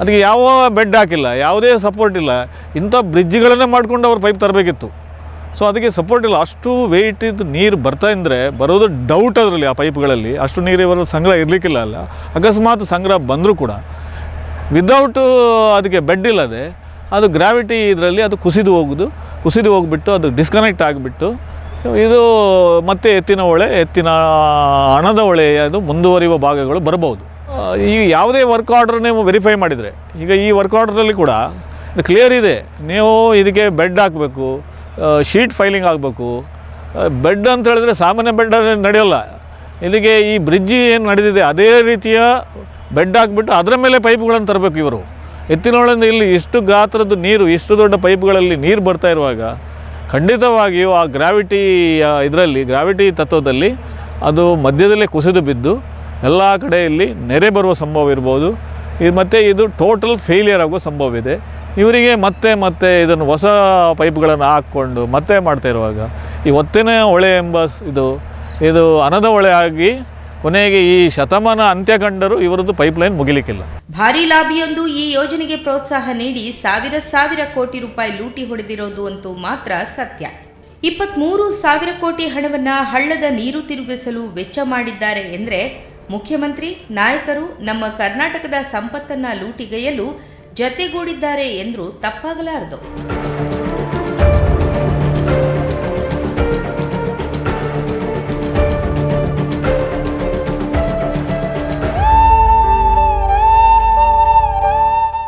ಅದಕ್ಕೆ ಯಾವ ಬೆಡ್ ಹಾಕಿಲ್ಲ, ಯಾವುದೇ ಸಪೋರ್ಟ್ ಇಲ್ಲ. ಇಂಥ ಬ್ರಿಡ್ಜ್ಗಳನ್ನೇ ಮಾಡಿಕೊಂಡು ಅವ್ರು ಪೈಪ್ ತರಬೇಕಿತ್ತು. ಸೊ ಅದಕ್ಕೆ ಸಪೋರ್ಟ್ ಇಲ್ಲ. ಅಷ್ಟು ವೆಯ್ಟ್ ಇದ್ದು ನೀರು ಬರ್ತಾ ಇದ್ದರೆ ಬರೋದು ಡೌಟ್ ಅದರಲ್ಲಿ ಆ ಪೈಪ್ಗಳಲ್ಲಿ. ಅಷ್ಟು ನೀರು ಬರೋದು ಸಂಗ್ರಹ ಇರಲಿಕ್ಕಿಲ್ಲ ಅಲ್ಲ. ಅಕಸ್ಮಾತ್ ಸಂಗ್ರಹ ಬಂದರೂ ಕೂಡ ವಿದೌಟ್ ಅದಕ್ಕೆ ಬೆಡ್ ಇಲ್ಲದೆ, ಅದು ಗ್ರಾವಿಟಿ ಇದರಲ್ಲಿ ಅದು ಕುಸಿದು ಹೋಗೋದು. ಕುಸಿದು ಹೋಗ್ಬಿಟ್ಟು ಅದು ಡಿಸ್ಕನೆಕ್ಟ್ ಆಗಿಬಿಟ್ಟು ಇದು ಮತ್ತೆ ಎತ್ತಿನ ಹೊಳೆ, ಎತ್ತಿನ ಹಣದ ಹೊಳೆ ಅದು ಮುಂದುವರಿಯುವ ಭಾಗಗಳು ಬರಬಹುದು. ಈ ಯಾವುದೇ ವರ್ಕ್ ಆರ್ಡರ್ ನೀವು ವೆರಿಫೈ ಮಾಡಿದರೆ, ಈಗ ಈ ವರ್ಕ್ ಆರ್ಡ್ರಲ್ಲಿ ಕೂಡ ಕ್ಲಿಯರ್ ಇದೆ. ನೀವು ಇದಕ್ಕೆ ಬೆಡ್ ಹಾಕಬೇಕು ಶೀಟ್ ಫೈಲಿಂಗ್ ಆಗಬೇಕು ಬೆಡ್ ಅಂತ ಹೇಳಿದ್ರೆ ಸಾಮಾನ್ಯ ಬೆಡ್ ನಡೆಯೋಲ್ಲ. ಇದಕ್ಕೆ ಈ ಬ್ರಿಡ್ಜ್ ಏನು ನಡೆದಿದೆ, ಅದೇ ರೀತಿಯ ಬೆಡ್ ಹಾಕ್ಬಿಟ್ಟು ಅದರ ಮೇಲೆ ಪೈಪ್ಗಳನ್ನು ತರಬೇಕು ಇವರು. ಎತ್ತಿನೊಳಗಿಂದ ಇಲ್ಲಿ ಇಷ್ಟು ಗಾತ್ರದ ನೀರು, ಇಷ್ಟು ದೊಡ್ಡ ಪೈಪ್ಗಳಲ್ಲಿ ನೀರು ಬರ್ತಾ ಇರುವಾಗ ಖಂಡಿತವಾಗಿಯೂ ಆ ಗ್ರಾವಿಟಿ ಇದರಲ್ಲಿ ಗ್ರಾವಿಟಿ ತತ್ವದಲ್ಲಿ ಅದು ಮಧ್ಯದಲ್ಲೇ ಕುಸಿದು ಬಿದ್ದು ಎಲ್ಲ ಕಡೆಯಲ್ಲಿ ನೆರೆ ಬರುವ ಸಂಭವ ಇರ್ಬೋದು ಇದು ಮತ್ತು ಇದು ಟೋಟಲ್ ಫೇಲಿಯರ್ ಆಗೋ ಸಂಭವ ಇದೆ ಇವರಿಗೆ ಮತ್ತೆ ಮತ್ತೆ ಇದನ್ನು ಹೊಸ ಪೈಪ್ಗಳನ್ನು ಹಾಕ್ಕೊಂಡು ಮತ್ತೆ ಮಾಡ್ತಾ ಇರುವಾಗ ಈ ಒತ್ತಿನ ಹೊಳೆ ಎಂಬ ಇದು ಇದು ಅನದ ಹೊಳೆ ಆಗಿ ಕೊನೆಗೆ ಈ ಶತಮಾನ ಅಂತ್ಯ ಕಂಡರೂ ಇವರದ್ದು ಪೈಪ್ಲೈನ್ ಮುಗಿಲಿಕ್ಕಿಲ್ಲ. ಭಾರಿ ಲಾಬಿಯೊಂದು ಈ ಯೋಜನೆಗೆ ಪ್ರೋತ್ಸಾಹ ನೀಡಿ ಸಾವಿರ ಸಾವಿರ ಕೋಟಿ ರೂಪಾಯಿ ಲೂಟಿ ಹೊಡೆದಿರೋದು ಅಂತೂ ಮಾತ್ರ ಸತ್ಯ. ಇಪ್ಪತ್ಮೂರು ಸಾವಿರ ಕೋಟಿ ಹಣವನ್ನ ಹಳ್ಳದ ನೀರು ತಿರುಗಿಸಲು ವೆಚ್ಚ ಮಾಡಿದ್ದಾರೆ ಎಂದ್ರೆ ಮುಖ್ಯಮಂತ್ರಿ, ನಾಯಕರು ನಮ್ಮ ಕರ್ನಾಟಕದ ಸಂಪತ್ತನ್ನ ಲೂಟಿಗೈಯಲು ಜತೆಗೂಡಿದ್ದಾರೆ ಎಂದರೂ ತಪ್ಪಾಗಲಾರದು.